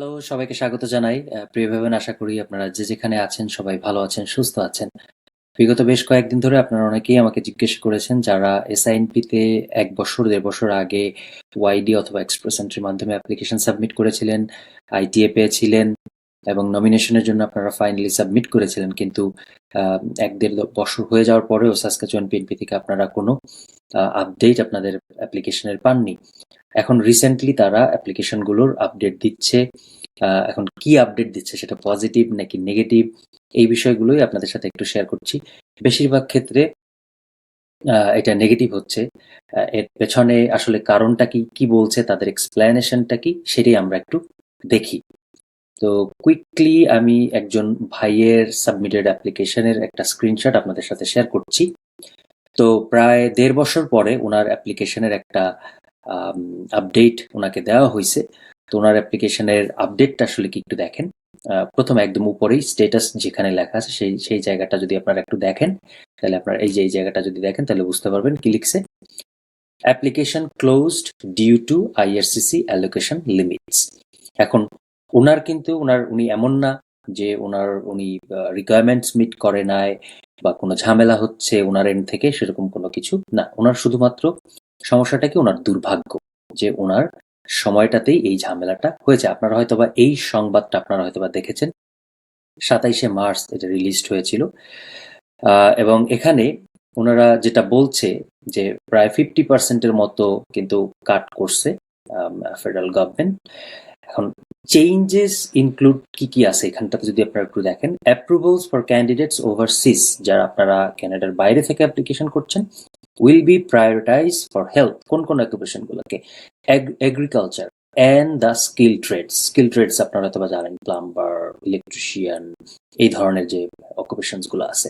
Hello সবাইকে স্বাগত জানাই। প্রিয় ভাবেন আশা করি আপনারা যে যেখানে আছেন সবাই ভালো আছেন, সুস্থ আছেন। বিগত বেশ কয়েকদিন ধরে আপনারা অনেকেই আমাকে জিজ্ঞেস করেছেন যারা এসআইএনপি তে এক বছর, দেড় বছর আগে ওয়াইডি অথবা এক্সপ্রেস এন্ট্রির মাধ্যমে অ্যাপ্লিকেশন সাবমিট করেছিলেন আইটিএ পেয়েছিলেন এবং নমিনেশনের জন্য আপনারা ফাইনালি সাবমিট করেছিলেন। কিন্তু এক দেড় বছর হয়ে যাওয়ার পরেও সাসকাচুয়ান পিএনপি থেকে আপনারা কোনো আপডেট আপনাদের অ্যাপ্লিকেশনের পাননি। এখন রিসেন্টলি তারা অ্যাপ্লিকেশনগুলোর আপডেট দিচ্ছে এখন কি আপডেট দিচ্ছে সেটা পজিটিভ নাকি নেগেটিভ এই বিষয়গুলোই আপনাদের সাথে একটু শেয়ার করছি। বেশিরভাগ ক্ষেত্রে এটা নেগেটিভ হচ্ছে। এর পেছনে আসলে কারণটা কি কি বলছে, তাদের এক্সপ্লেনেশনটা কি সেটাই আমরা একটু দেখি। তো কুইকলি আমি একজন ভাইয়ের সাবমিটেড অ্যাপ্লিকেশনের একটা স্ক্রিনশট আপনাদের সাথে শেয়ার করছি। তো প্রায় দেড় বছর পরে ওনার অ্যাপ্লিকেশনের একটা আপডেট ওনাকে দেওয়া হয়েছে। তো ওনার অ্যাপ্লিকেশনের আপডেটটা আসলে কি একটু দেখেন। প্রথম একদম উপরেই স্টেটাস যেখানে লেখা আছে, সেই সেই জায়গাটা যদি আপনারা একটু দেখেন, তাহলে আপনার এই যে, এই জায়গাটা যদি দেখেন, তাহলে বুঝতে পারবেন কি লিখছে। Application closed due to IRCC allocation limits এখন ওনার কিন্তু, ওনার, উনি এমন না যে, ওনার, উনি রিকোয়ারমেন্টস মিট করে নাই বা কোনো ঝামেলা হচ্ছে ওনার এন্ড থেকে, সেরকম কোনো কিছু না। ওনার শুধুমাত্র সমস্যাটা কি ওনার দুর্ভাগ্য যে ওনার সময়টাতেই এই ঝামেলাটা হয়েছে? আপনারা হয়তোবা এই সংবাদটা আপনারা হয়তোবা দেখেছেন। সাতাইশে মার্চ এটা রিলিজড হয়েছিল। এবং এখানে ওনারা যেটা বলছে যে প্রায় ফিফটি পার্সেন্টের মতো কিন্তু কাট করছে ফেডারেল গভর্নমেন্ট এখন চেঞ্জেস ইনক্লুড কি কি আছে? এখানটাতে যদি আপনারা একটু দেখেন। অ্যাপ্রুভালস ফর ক্যান্ডিডেটস ওভারসিস যারা আপনারা ক্যানাডার বাইরে থেকে অ্যাপ্লিকেশন করছেন will be prioritize for health কোন কোন অকুপেশন গুলোকে agriculture and the skill trades skill trades আপনারা হয়তো জানেন প্লাম্বার ইলেকট্রিশিয়ান এই ধরনের যে অকুপেশনসগুলো আছে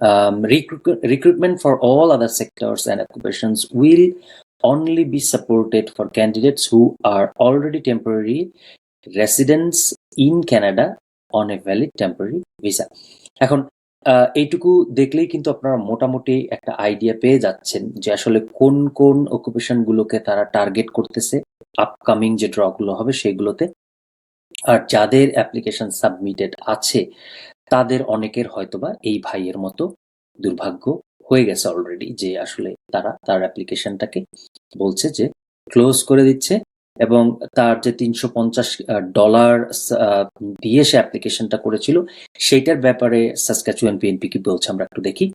um, recruit- recruitment for all other sectors and occupations will only be supported for candidates who are already temporary residents in Canada on a valid temporary visa. এখন এইটুকু দেখলেই কিন্তু আপনারা মোটামুটি একটা আইডিয়া পেয়ে যাচ্ছেন যে আসলে কোন কোন অকুপেশন গুলোকে তারা টার্গেট করতেছে আপকামিং যে ড্রগুলো হবে সেগুলোতে। আর যাদের অ্যাপ্লিকেশন সাবমিটেড আছে, তাদের অনেকের হয়তোবা এই ভাইয়ের মতো দুর্ভাগ্য হয়ে গেছে অলরেডি যে আসলে তারা তার অ্যাপ্লিকেশনটাকে বলছে যে ক্লোজ করে দিচ্ছে। এবং তার যে তিনশো পঞ্চাশ ডলার দিয়ে সে অ্যাপ্লিকেশনটা করেছিল, সেইটার ব্যাপারে সাসকাচুয়ান পিএনপি কি বলছে আমরা একটু দেখি।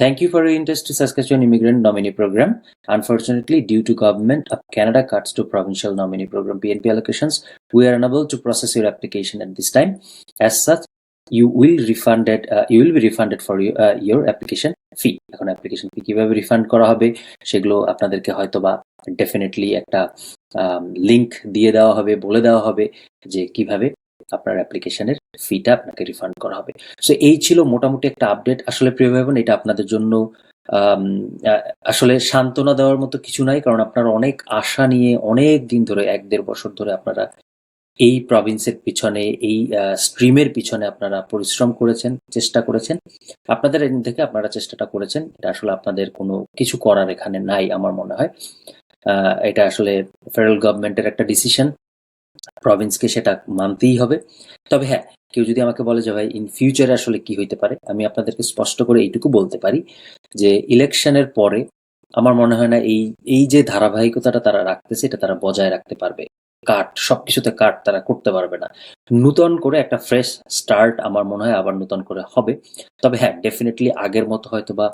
Thank you for you interest Saskatchewan immigrant nominee program unfortunately due to government of Canada cuts to provincial nominee program BNP allocations we are unable to process your application at this time as such you will refunded uh, you will be refunded for your, uh, application fee. এখন application fee কীভাবে refund করা হবে সেগুলো আপনাদেরকে হয়তো বা definitely একটা link দিয়ে দেওয়া হবে বলে দেওয়া হবে যে কীভাবে আপনার অ্যাপ্লিকেশনের ফিটা আপনাকে রিফান্ড করা হবে। সো এই ছিল মোটামুটি একটা আপডেট আসলে প্রিয় ভাই বোন, এটা আপনাদের জন্য আহ, আসলে সান্ত্বনা দেওয়ার মতো কিছু নাই কারণ আপনারা অনেক আশা নিয়ে অনেক দিন ধরে এক দেড় বছর ধরে আপনারা এই প্রভিন্সের পিছনে, এই স্ট্রিমের পিছনে আপনারা পরিশ্রম করেছেন, চেষ্টা করেছেন। আপনাদের এদিন থেকে আপনারা চেষ্টাটা করেছেন। এটা আসলে আপনাদের কোনো কিছু করার এখানে নাই আমার মনে হয়। এটা আসলে ফেডারেল গভর্নমেন্টের একটা ডিসিশন প্রভিন্সকে সেটা মানতেই হবে। তবে হ্যাঁ কেউ যদি আমাকে বলে যে, ভাই ইন ফিউচারে আসলে কি হইতে পারে? আমি আপনাদেরকে স্পষ্ট করে এইটুকু বলতে পারি যে ইলেকশনের পরে আমার মনে হয় না এই এই যে ধারাবাহিকতাটা তারা রাখতেছে, এটা তারা বজায় রাখতে পারবে। কাট, সবকিছুতে কাট তারা করতে পারবে না। নূতন করে একটা ফ্রেশ স্টার্ট আমার মনে হয় আবার নূতন করে হবে। তবে হ্যাঁ ডেফিনেটলি আগের মতো হয়তো বা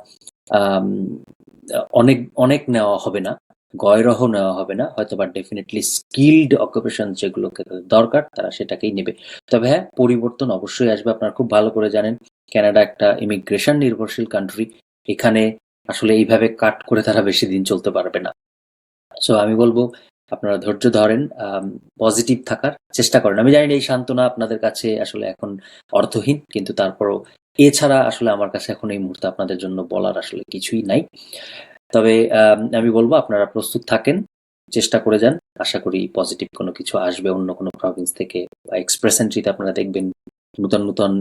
অনেক অনেক নেওয়া হবে না, গয়রহ নেওয়া হবে না। হয়তো বা ডেফিনেটলি স্কিল্ড অকুপেশন যেগুলোকে দরকার, তারা সেটাকেই নেবে। তবে হ্যাঁ পরিবর্তন অবশ্যই আসবে, আপনারা খুব ভালো করে জানেন। কানাডা একটা ইমিগ্রেশন নির্ভরশীল কান্ট্রি এখানে আসলে এইভাবে কাট করে তারা বেশি দিন চলতে পারবে না। সো আমি বলব আপনারা ধৈর্য ধরেন পজিটিভ থাকার চেষ্টা করেন। আমি জানি এই সান্ত্বনা আপনাদের কাছে আসলে এখন অর্থহীন কিন্তু তারপরও এছাড়া আসলে আমার কাছে এখন এই মুহূর্তে আপনাদের জন্য বলার আসলে কিছুই নাই। তবে আম, বলব আপনারা প্রস্তুত থাকেন চেষ্টা করে যান। আশা করি পজিটিভ কোনো কিছু আসবে অন্য কোনো প্রভিন্স থেকে বা এক্সপ্রেস এন্ট্রিতে আপনারা দেখবেন নতুন নতুন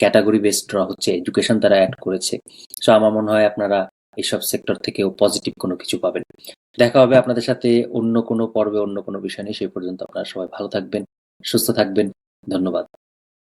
ক্যাটাগরি বেসড হচ্ছে এডুকেশন তারা অ্যাড করেছে। সো আমার মনে হয় আপনারা এইসব সেক্টর থেকেও পজিটিভ কোনো কিছু পাবেন। দেখা হবে আপনাদের সাথে অন্য কোনো পর্বে অন্য কোনো বিষয় নিয়ে। সেই পর্যন্ত আপনারা সবাই ভালো থাকবেন, সুস্থ থাকবেন। ধন্যবাদ।